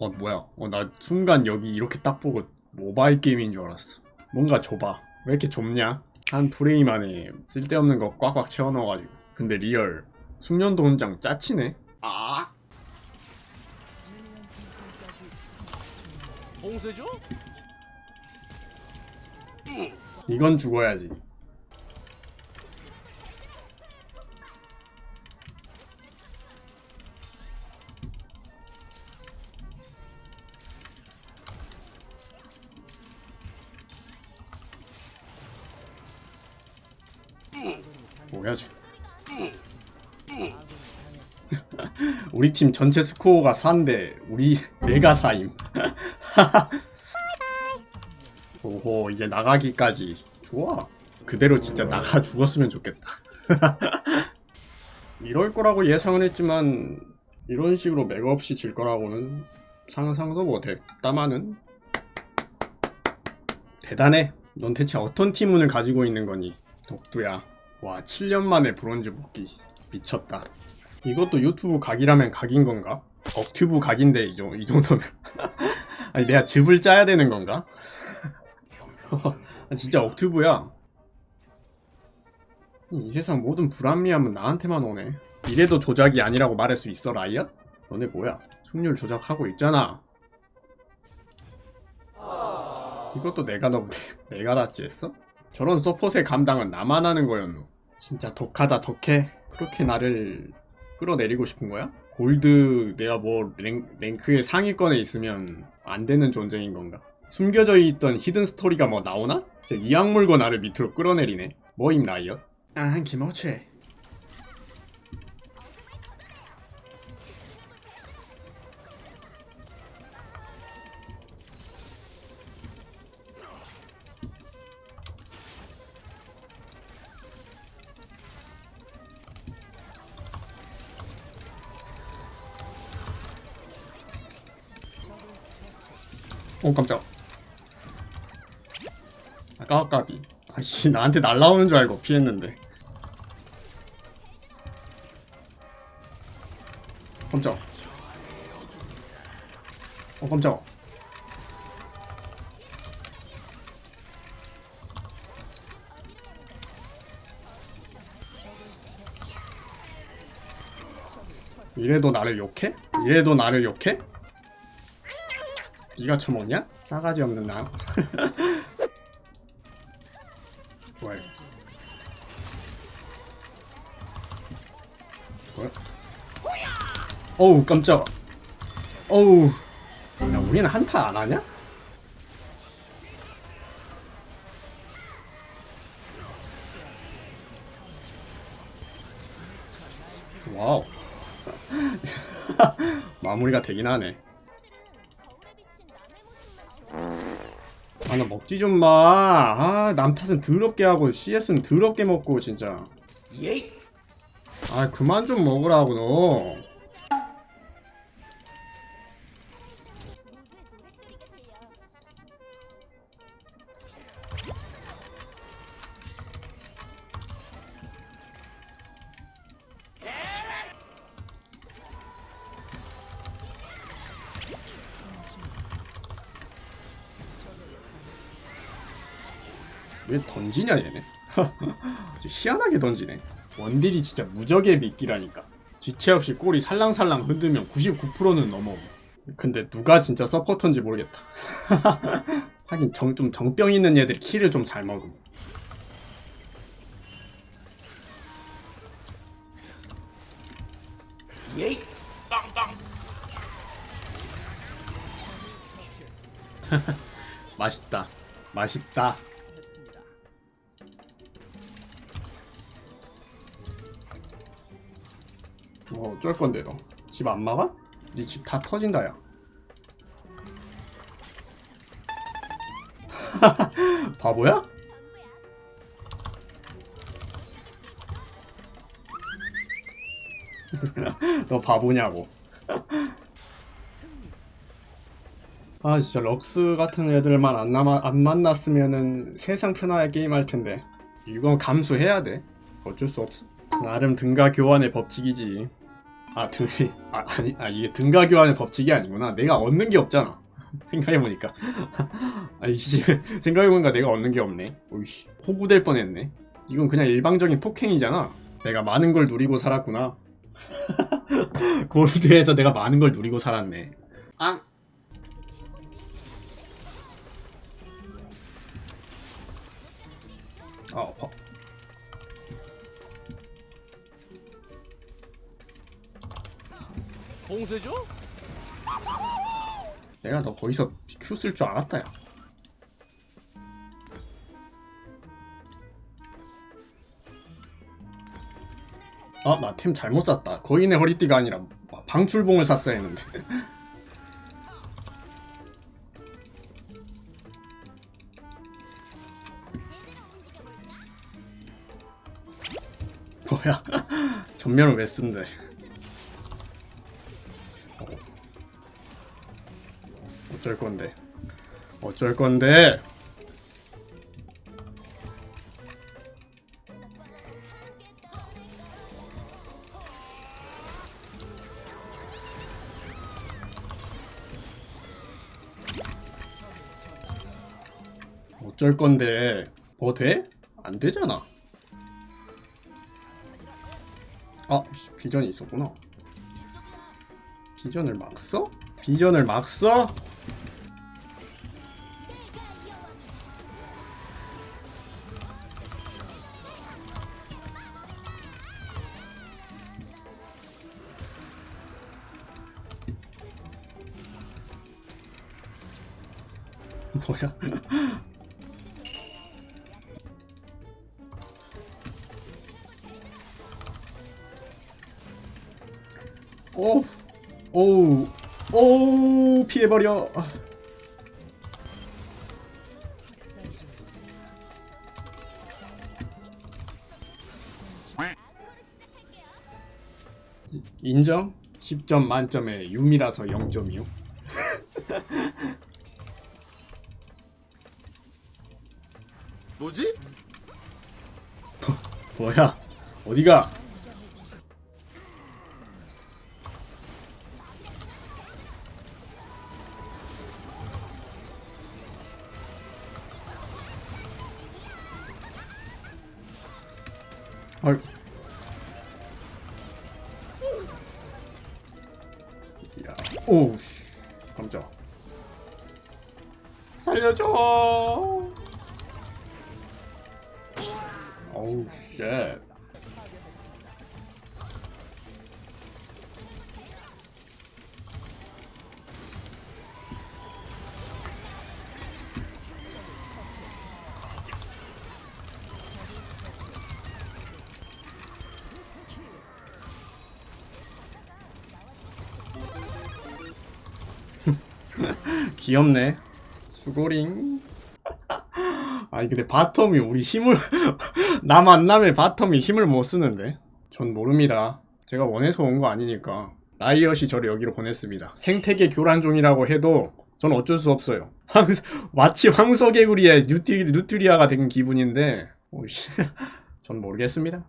어 뭐야. 어 나 순간 여기 이렇게 딱 보고 모바일 게임인 줄 알았어. 뭔가 좁아 왜 이렇게 좁냐? 한 프레임 안에 쓸데없는 거 꽉꽉 채워 넣어가지고. 근데 리얼. 숙련도 훈장 짜치네. 아. 봉쇄죠? 이건 죽어야지 뭐야 지금 우리 팀 전체 스코어가 4인데 우리 내가 4임. 오호 이제 나가기까지. 좋아. 그대로 진짜 나가 죽었으면 좋겠다. 이럴 거라고 예상은 했지만 이런 식으로 맥 없이 질 거라고는 상상도 못했다마는 대단해. 넌 대체 어떤 팀운을 가지고 있는 거니 독두야 와 7년 만에 브론즈 복귀 미쳤다 이것도 유튜브 각이라면 각인 건가? 억튜브 각인데 이, 정- 이 정도면 아니 내가 즙을 짜야 되는 건가? 아, 진짜 억튜브야. 이 세상 모든 불합리함은 나한테만 오네. 이래도 조작이 아니라고 말할 수 있어, 라이엇? 너네 뭐야? 승률 조작하고 있잖아. 이것도 내가 너 내가 낫지 했어? 저런 서폿의 감당은 나만 하는 거였노. 진짜 독하다 독해. 그렇게 나를 끌어내리고 싶은 거야? 골드 내가 뭐 랭, 랭크의 상위권에 있으면 안 되는 존재인 건가? 숨겨져 있던 히든 스토리가 뭐 나오나? 이악 물고 나를 밑으로 끌어내리네. 뭐임 라이엇? 아, 김어치. 오 깜짝. 아까 까비. 아씨 나한테 날라오는 줄 알고 피했는데. 깜짝. 어 깜짝. 이래도 나를 욕해? 이래도 나를 욕해? 네가 처먹냐? 싸가지 없는 나. 좋아요. 뭐야? 어우 깜짝. 어우. 야 우리는 한타 안 하냐? 와우. 마무리가 되긴 하네. 아 나 먹지 좀 마. 아, 남 탓은 더럽게 하고 CS는 더럽게 먹고 진짜. 예이 아, 그만 좀 먹으라고 너. 왜 던지냐 얘네? 희한하게 던지네. 원딜이 진짜 무적의 미끼라니까. 지체 없이 꼬리 살랑살랑 흔들면 99%는 넘어. 근데 누가 진짜 서포터인지 모르겠다. 하긴 정, 좀 정병 있는 애들이 키를 좀 잘 먹음. 예이 빵빵. 맛있다. 맛있다 뭐 어쩔 건데 너 집 안 막아? 네 집 다 터진다 야. 바보야? 너 바보냐고. 아 진짜 럭스 같은 애들만 안, 남아, 안 만났으면은 세상 편하게 게임할 텐데. 이건 감수해야 돼. 어쩔 수 없어. 나름 등가 교환의 법칙이지 아 등이 아 아니 아 이게 등가 교환의 법칙이 아니구나. 내가 얻는 게 없잖아. 생각해보니까 아이씨 생각해보니까 내가 얻는 게 없네. 오이씨 호구될 뻔했네. 이건 그냥 일방적인 폭행이잖아. 내가 많은 걸 누리고 살았구나. 골드에서 내가 많은 걸 누리고 살았네. 아. 아, 아파. 봉쇄죠? 내가 너 거기서 큐쓸줄 알았다, 야. 아, 나 템 잘못 샀다. 거인의 허리띠가 아니라 방출봉을 샀어야 했는데. 뭐야? 전면을 왜 쓴대? 어쩔 건데? 어쩔 건데? 어쩔 건데? 뭐 돼? 안 되잖아. 아, 비전이 있었구나. 비전을 막 써? 비전을 막 써? 뭐야? 오, 오, 오, 피해버려. 인정? 10점 만점에 6이라서 0점이요. 뭐지? 뭐야? 어디가? 아이. 야, 오우, 씨. 깜짝. 살려줘. 어우, 쉣. 귀엽네. 수고링. 아니 근데 바텀이 우리 힘을 나 만남에 바텀이 힘을 못 쓰는데 전 모릅니다. 제가 원해서 온 거 아니니까 라이엇이 저를 여기로 보냈습니다. 생태계 교란종이라고 해도 전 어쩔 수 없어요. 황, 마치 황소개구리의 뉴트, 뉴트리아가 된 기분인데 오씨 전 모르겠습니다.